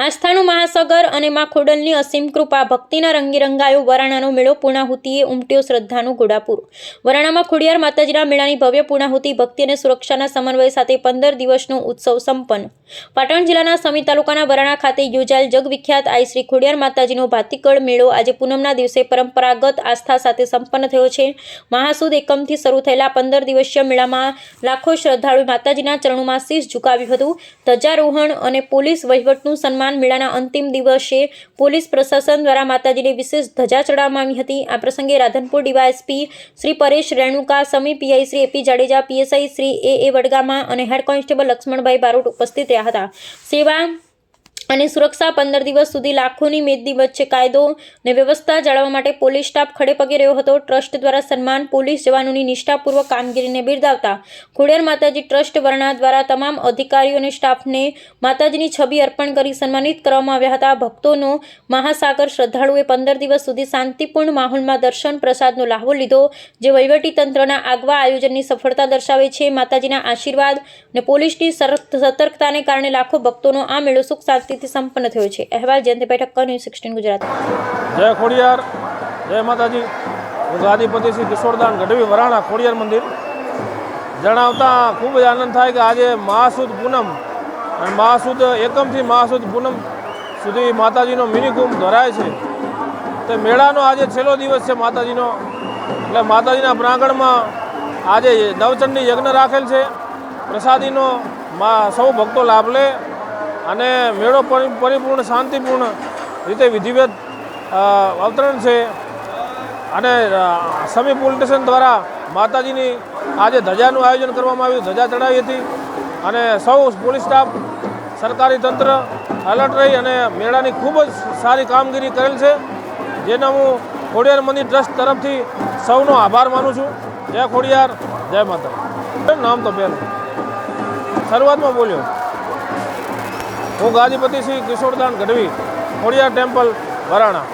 આસ્થાનું મહાસાગર અને મા ખોડલની અસીમ કૃપા ભક્તિના રંગી રંગાયો વરાણાનો મેળો પૂર્ણાહુતિએ ઉમટ્યો શ્રદ્ધાનું ઘોડાપુર. વરાણામાં ખોડિયાર માતાજીના મેળાની ભવ્ય પૂર્ણાહુતિ, ભક્તિ અને સુરક્ષાના સમન્વય સાથે પંદર દિવસનો ઉત્સવ સંપન્ન. પાટણ જિલ્લાના સમી તાલુકાના વરાણા ખાતે યોજાયેલ જગવિખ્યાત આઈ શ્રી ખોડિયાર માતાજીનો ભાતીકળ મેળો આજે પૂનમના દિવસે પરંપરાગત આસ્થા સાથે સંપન્ન થયો છે. મહાસુદ એકમથી શરૂ થયેલા પંદર દિવસીય મેળામાં લાખો શ્રદ્ધાળુ માતાજીના ચરણોમાં શીશ ઝુકાવ્યું હતું. ધ્વજારોહણ અને પોલીસ વહીવટનું સન્માન મેળાના અંતિમ દિવસે પોલીસ પ્રશાસન દ્વારા માતાજીને વિશેષ ધજા ચડાવવામાં આવી હતી. આ પ્રસંગે Radhanpur DYSP Shri Paresh Renuka, Sami PI Shri AP Jadeja, PSI Shri A A Vadgama અને હેડ કોન્સ્ટેબલ લક્ષ્મણભાઈ બારોટ ઉપસ્થિત રહ્યા હતા. સેવા અને સુરક્ષા પંદર દિવસ સુધી લાખોની મેદની વચ્ચે કાયદો અને વ્યવસ્થા જાળવવા માટે પોલીસ સ્ટાફ ખડે પગે રહ્યો હતો. ટ્રસ્ટ દ્વારા સન્માન પોલીસ જવાનોની નિષ્ઠાપૂર્વક કામગીરીને બિરદાવતા ખોડિયાર માતાજી ટ્રસ્ટ વર્ણા દ્વારા તમામ અધિકારીઓ અને સ્ટાફને માતાજીની છબી અર્પણ કરી સન્માનિત કરવામાં આવ્યા હતા. ભક્તોનો મહાસાગર શ્રદ્ધાળુએ પંદર દિવસ સુધી શાંતિપૂર્ણ માહોલમાં દર્શન પ્રસાદનો લાહવો લીધો, જે વહીવટી તંત્રના આગવા આયોજનની સફળતા દર્શાવે છે. માતાજીના આશીર્વાદ અને પોલીસની સતર્કતાને કારણે લાખો ભક્તોનો આ મેળો સુખ શાંતિથી સંપન્ન થયો છે. અહેવાલ જયંતિભાઈ ઠક્કર ન્યૂઝ સિક્સટીન ગુજરાત. જય ખોડિયાર, જય માતાજી. ગાદીપતિ શ્રી કિશોરદાન ગઢવી વરાણા ખોડિયાર મંદિર. જણાવતા ખૂબ જ આનંદ થાય કે આજે મહાસુદ પૂનમ અને મહાસુદ એકમથી મહાસુદ પૂનમ સુધી માતાજીનો મિની કુંભ ધરાય છે. તે મેળાનો આજે છેલ્લો દિવસ છે માતાજીનો. એટલે માતાજીના પ્રાંગણમાં આજે નવચંડી યજ્ઞ રાખેલ છે. પ્રસાદીનો સૌ ભક્તો લાભ લે. અને મેળો પરિ- પરિપૂર્ણ, શાંતિપૂર્ણ રીતે વિધિવત અવતરણ છે. અને સમી પોલીસ દ્વારા માતાજીની આજે ધજાનું આયોજન કરવામાં આવ્યું. ધજા ચડાવી હતી. અને સૌ પોલીસ સ્ટાફ, સરકારી તંત્ર એલર્ટ રહી અને મેળાની ખૂબ જ સારી કામગીરી કરેલ છે. જેનો હું ખોડિયાર મંદિર ટ્રસ્ટ તરફથી સૌનો આભાર માનું છું. જય ખોડિયાર, જય માતા નામ તો પહેલું. શરૂઆતમાં બોલ્યો. હું ગાદીપતિ શ્રી કિશોરદાન ગઢવી ખોડિયાર ટેમ્પલ વરાણા.